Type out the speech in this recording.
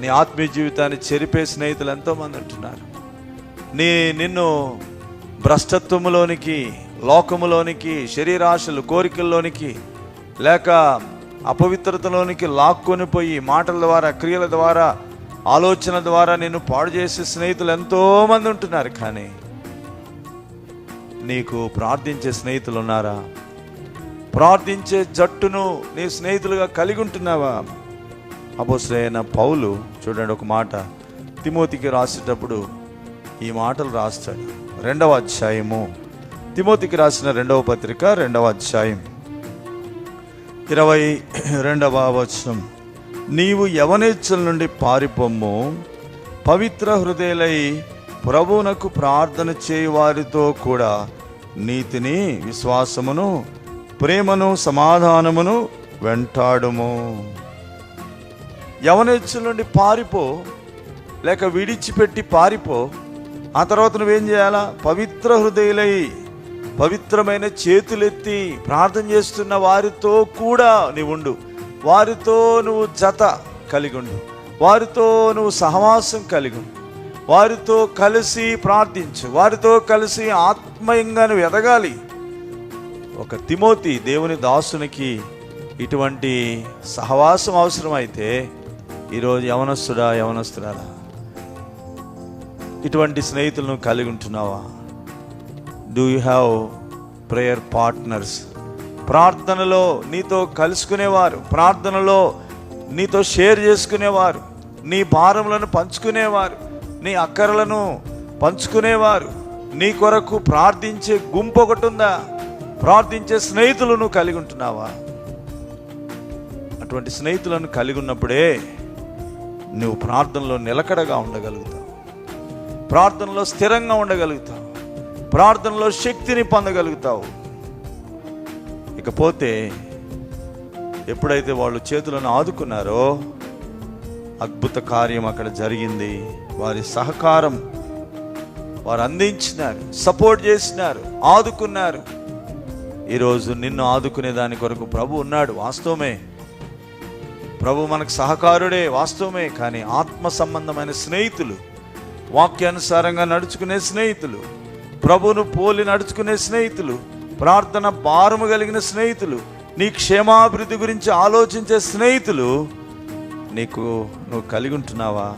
నీ ఆత్మీయ జీవితాన్ని చెరిపే స్నేహితులు ఎంతోమంది ఉంటున్నారు. నీ నిన్ను భ్రష్టత్వములోనికి లోకములోనికి శరీరాశలు కోరికల్లోనికి లేక అపవిత్రతలోనికి లాక్కొని పోయి మాటల ద్వారా క్రియల ద్వారా ఆలోచన ద్వారా నిన్ను పాడు చేసే స్నేహితులు ఎంతోమంది ఉంటున్నారు కానీ నీకు ప్రార్థించే స్నేహితులు ఉన్నారా? ప్రార్థించే జట్టును నీ స్నేహితులుగా కలిగి ఉంటున్నావా? అపోసరైన పౌలు చూడండి ఒక మాట. తిమోతికి రాసేటప్పుడు ఈ మాటలు రాస్తాడు. రెండవ అధ్యాయము. తిమోతికి రాసిన రెండవ పత్రిక రెండవ అధ్యాయం. ఇరవై రెండవ వచనం. నీవు యవనేచ్ఛల నుండి పారిపోము పవిత్ర హృదయలై ప్రభువునకు ప్రార్థన చేయువారితో కూడా నీతిని విశ్వాసమును ప్రేమను సమాధానమును వెంటాడుము. యవనేచ్ఛల నుండి పారిపో లేక విడిచిపెట్టి పారిపో. ఆ తర్వాత నువ్వేం చేయాలా? పవిత్ర హృదయులై పవిత్రమైన చేతులెత్తి ప్రార్థన చేస్తున్న వారితో కూడా నీవుండు. వారితో నువ్వు జత కలిగి ఉండు వారితో నువ్వు సహవాసం కలిగి ఉండు వారితో కలిసి ప్రార్థించు. వారితో కలిసి ఆత్మీయంగా నువ్వు ఎదగాలి. ఒక తిమోతి దేవుని దాసునికి ఇటువంటి సహవాసం అవసరమైతే ఈరోజు యవనస్తుడా యవనస్తుడా ఇటువంటి స్నేహితులను కలిగి ఉంటున్నావా? Do you have prayer partners ప్రార్థనలో నీతో కలుసుకునేవారు ప్రార్థనలో నీతో షేర్ చేసుకునేవారు నీ భారములను పంచుకునేవారు నీ అక్కరలను పంచుకునేవారు నీ కొరకు ప్రార్థించే గుంపు ఒకటి ఉందా? ప్రార్థించే స్నేహితులను కలిగి ఉంటున్నావా? అటువంటి స్నేహితులను కలిగి ఉన్నప్పుడే నువ్వు ప్రార్థనలో నిలకడగా ఉండగలుగుతావు. ప్రార్థనలో స్థిరంగా ఉండగలుగుతావు. ప్రార్థనలో శక్తిని పొందగలుగుతావు. ఇకపోతే ఎప్పుడైతే వాళ్ళు చేతులను ఆదుకున్నారో అద్భుత కార్యం అక్కడ జరిగింది. వారి సహకారం వారు అందించినారు సపోర్ట్ చేసినారు ఆదుకున్నారు. ఈరోజు నిన్ను ఆదుకునే దాని కొరకు ప్రభు ఉన్నాడు వాస్తవమే. ప్రభు మనకు సహకారుడే వాస్తవమే కానీ ఆత్మ సంబంధమైన స్నేహితులు వాక్యానుసారంగా నడుచుకునే స్నేహితులు ప్రభును పోలి నడుచుకునే స్నేహితులు ప్రార్థన భారము కలిగిన స్నేహితులు నీ క్షేమాభివృద్ధి గురించి ఆలోచించే స్నేహితులు నీకు నువ్వు కలిగి ఉంటున్నావా?